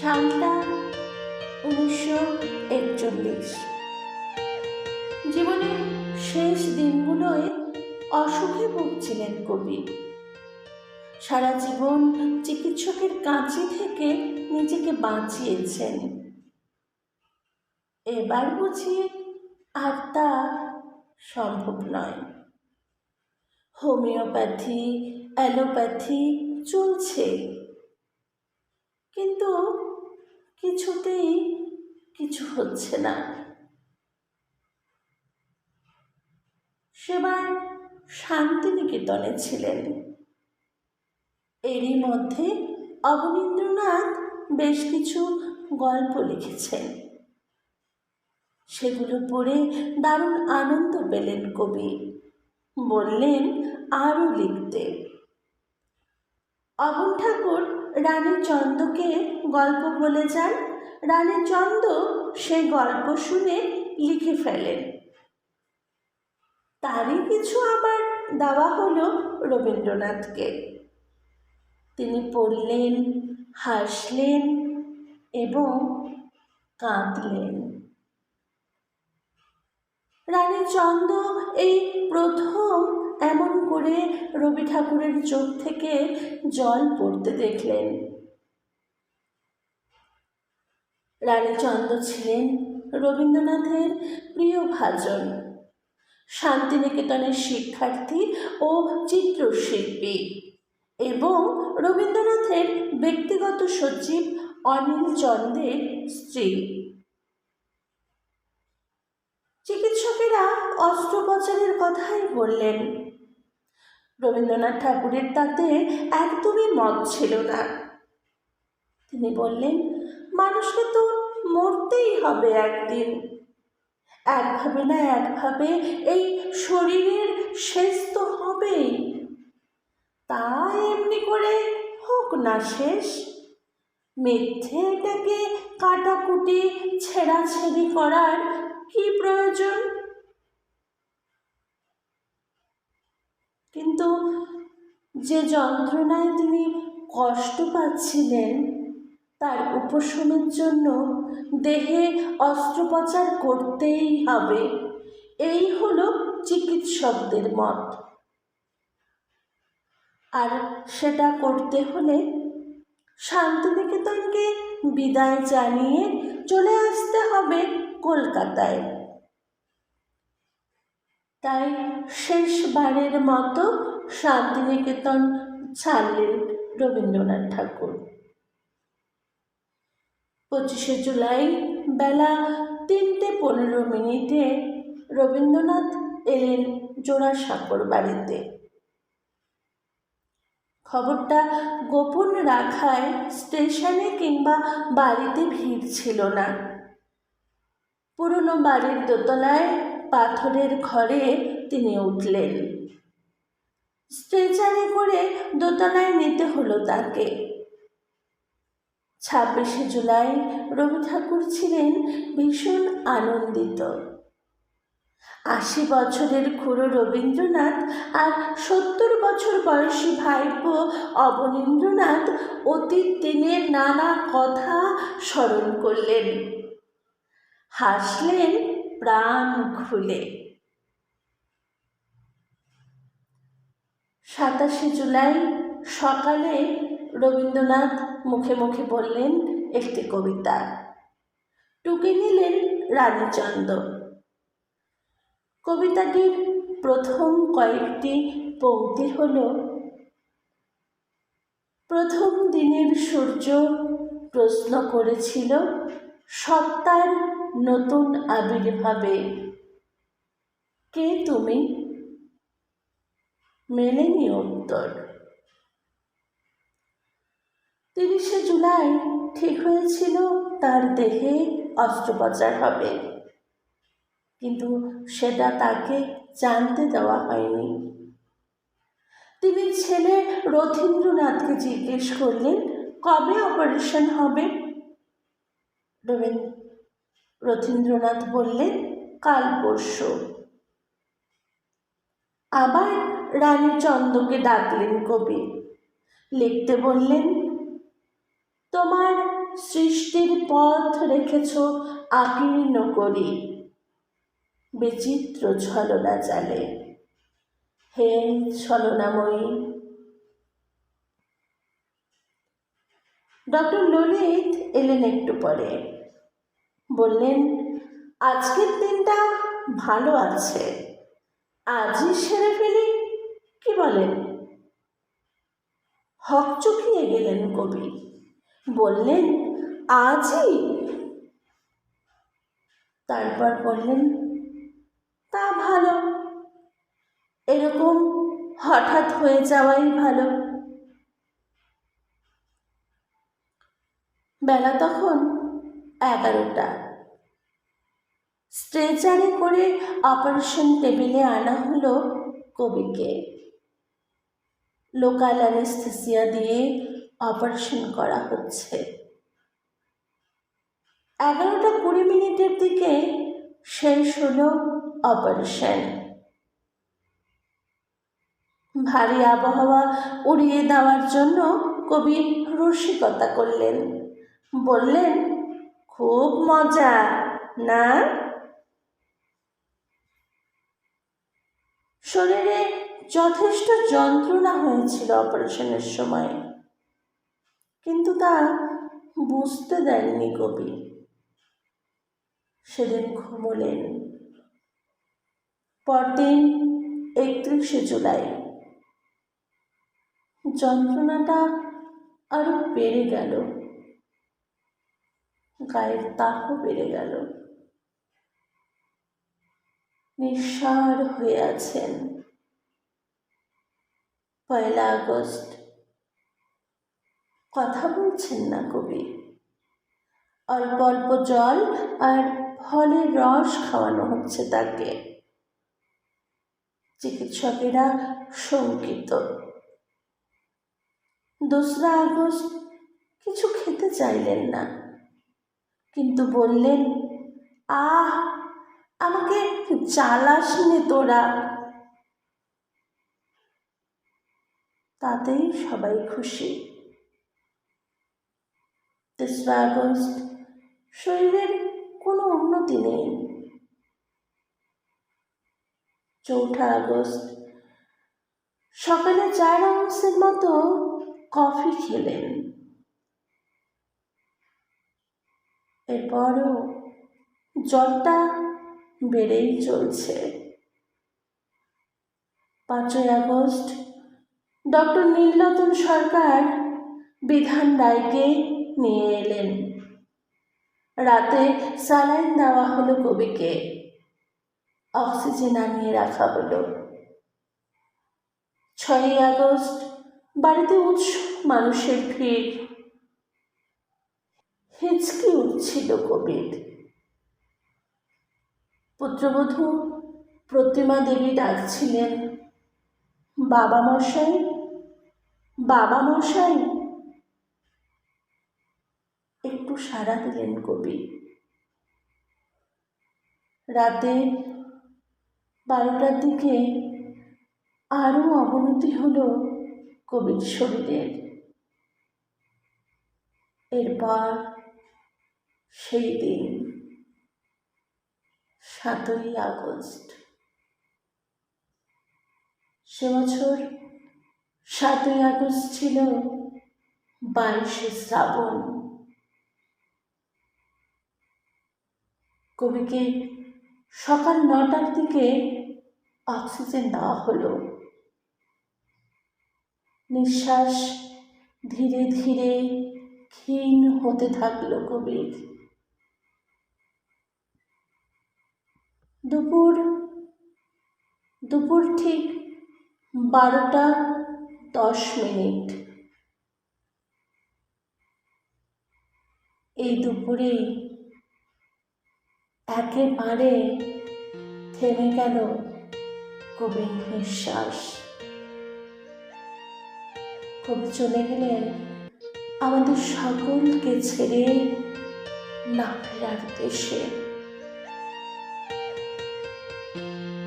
সালটা উনিশশো একচল্লিশ। জীবনের শেষ দিনগুলোয় অসুখে ভুগছিলেন কবি। সারা জীবন চিকিৎসকের কাছে থেকে নিজেকে বাঁচিয়েছেন। এবার বুঝি আর তা সম্ভব নয়। হোমিওপ্যাথি, অ্যালোপ্যাথি চলছে। কিন্তু কিছুতেই কিছু হচ্ছে না। সেবার শান্তিনিকেতনে ছিলেন। এরই মধ্যে অবনীন্দ্রনাথ বেশ কিছু গল্প লিখেছেন। সেগুলো পড়ে দারুণ আনন্দ পেলেন কবি। বললেন, আরও লিখতে। অবন ঠাকুর রানী চন্দকে গল্প বলে যান। রানী চন্দ সে গল্প শুনে লিখে ফেলেন। তারই কিছু আবার দেওয়া হলো রবীন্দ্রনাথকে। তিনি পড়লেন, হাসলেন এবং কাঁদলেন। রানী চন্দ এই প্রথম এমন করে রবি ঠাকুরের চোখ থেকে জল পড়তে দেখলেন। রানীচন্দ্র ছিলেন রবীন্দ্রনাথের প্রিয় ভাজন, শান্তিনিকেতনের শিক্ষার্থী ও চিত্রশিল্পী এবং রবীন্দ্রনাথের ব্যক্তিগত সচিব অনিল চন্দ্রের স্ত্রী। চিকিৎসকেরা অস্ত্রোপচারের কথাই বললেন রবীন্দ্রনাথ ঠাকুরের তাতে একদমই মত ছিল না। তিনি বললেন, মানুষকে তো মরতেই হবে একদিন। একভাবে না একভাবে এই শরীরের শেষ তো হবেই। তা এমনি করে হোক না শেষ। মিথ্যে এটাকে কাটাকুটি, ছেঁড়াছেড়ি করার কি প্রয়োজন? কিন্তু যে যন্ত্রণায় তিনি কষ্ট পাচ্ছিলেন, তার উপশমের জন্য দেহে অস্ত্রোপচার করতেই হবে। এই হলো চিকিৎসকদের মত। আর সেটা করতে হলে শান্তিনিকেতনকে বিদায় জানিয়ে চলে আসতে হবে কলকাতায়। তাই শেষবারের মতো শান্তিনিকেতন ছাড়লেন রবীন্দ্রনাথ ঠাকুর। পঁচিশে জুলাই বেলা তিনটে পনেরো মিনিটে রবীন্দ্রনাথ এলেন জোড়াসাঁকোর বাড়িতে। খবরটা গোপন রাখায় স্টেশনে কিংবা বাড়িতে ভিড় ছিল না। পুরনো বাড়ির দোতলায় পাথরের ঘরে তিনি উঠলেন। স্ট্রেচারে করে দোতলায় নিতে হলো তাকে। ছাব্বিশে জুলাই রবি ঠাকুর ছিলেন ভীষণ আনন্দিত। আশি বছরের খুড়ো রবীন্দ্রনাথ আর সত্তর বছর বয়সী ভাইপো অবনীন্দ্রনাথ অতীত দিনের নানা কথা স্মরণ করলেন। হাসলেন প্রাণ খুলে। সাতাশে জুলাই সকালে রবীন্দ্রনাথ মুখে মুখে বললেন একটি কবিতা। টুকে নিলেন রানীচন্দ্র। কবিতাটির প্রথম কয়েকটি পংক্তি হল, প্রথম দিনের সূর্য প্রশ্ন করেছিল সত্তার নতুন আবির্ভাবে কে তুমি? মেলেনি উত্তর। তিরিশে জুলাই ঠিক হয়েছিল, তার দেহে অস্ত্রোপচার হবে। কিন্তু সেটা তাকে জানতে দেওয়া হয়নি। তিনি ছেলে রথীন্দ্রনাথকে জিজ্ঞেস করলেন, কবে অপারেশন হবে? রবীন্দ্র রথীন্দ্রনাথ বললেন, কাল পরশু। আবার রানী চন্দকে ডাকলেন কবি। লিখতে বললেন, তোমার সৃষ্টির পথ রেখেছ আকীর্ণ করি। বিচিত্র ছলনা চালে হে ছলনাময়ী। ডক্টর ললিত এলেন একটু পরে। বললেন, আজকের দিনটা ভালো আছে। আজই সেরে ফেলি। কি বলেন? হকচকিয়ে গেলেন কবি। বললেন, আজই? তারপর বললেন, তা ভালো। এরকম হঠাৎ হয়ে যাওয়াই ভালো। বেলা তখন এগারোটা। স্ট্রেচারে করে অপারেশন টেবিলে আনা হলো কবিকে। লোকাল অ্যানেস্থেসিয়া দিয়ে অপারেশন করা হচ্ছে। এগারোটা কুড়ি মিনিটের দিকে শেষ হলো অপারেশন ভারী আবহাওয়া উড়িয়ে দেওয়ার জন্য কবি রসিকতা করলেন। বললেন, খুব মজা, না? শরীরে যথেষ্ট যন্ত্রণা হয়েছিল অপারেশনের সময়। কিন্তু তা বুঝতে দেননি কবি। সেদিন ঘুমলেন। পরদিন একত্রিশে জুলাই। যন্ত্রণাটা আরও বেড়ে গেল। গায়ের তাপও বেড়ে গেল। নিঃসার হয়ে আছেন পয়লা আগস্ট। কথা বলছেন না কবি। অল্প অল্প জল আর ফলের রস খাওয়ানো হচ্ছে তাকে। চিকিৎসকেরা শঙ্কিত। দোসরা আগস্ট কিছু খেতে চাইলেন না, কিন্তু বললেন, আহ আমাকে জ্বালাস নে তোরা। তাতেই সবাই খুশি। তেসরা আগস্ট শরীরের কোনো উন্নতি নেই। চৌঠা আগস্ট সকালে চার আউন্সের মতো কফি খেলেন। এরপরও জ্বরটা বেড়েই চলছে। পাঁচই আগস্ট, ডক্টর নীলরতন সরকার বিধান রায়কে নিয়ে এলেন। রাতে স্যালাইন দেওয়া হলো কবিকে। অক্সিজেন আনিয়ে রাখা হলো। ছয়ই আগস্ট, বাড়িতে উৎসুক মানুষের ভিড়। হিচকি উঠছিল কবির। পুত্রবধূ প্রতিমা দেবী ডাকছিলেন, বাবা মশাই বাবা মশাই। একটু সাড়া দিলেন কবি। রাতে বারোটার দিকে আরও অবনতি হলো কবির শরীরের। এরপর সেই দিন সাতই আগস্ট। সে বছর সাতই আগস্ট ছিল বাইশে শ্রাবণ। কবিকে সকাল নটার দিকে অক্সিজেন দেওয়া হলো। নিঃশ্বাস ধীরে ধীরে ক্ষীণ হতে থাকল কবির। দুপুর দুপুর ঠিক বারোটা দশ মিনিট। এই দুপুরে একেবারে থেমে গেল কবির নিঃশ্বাস। কবি চলে গেলেন আমাদের সকলকে ছেড়ে না ফেরার দেশে।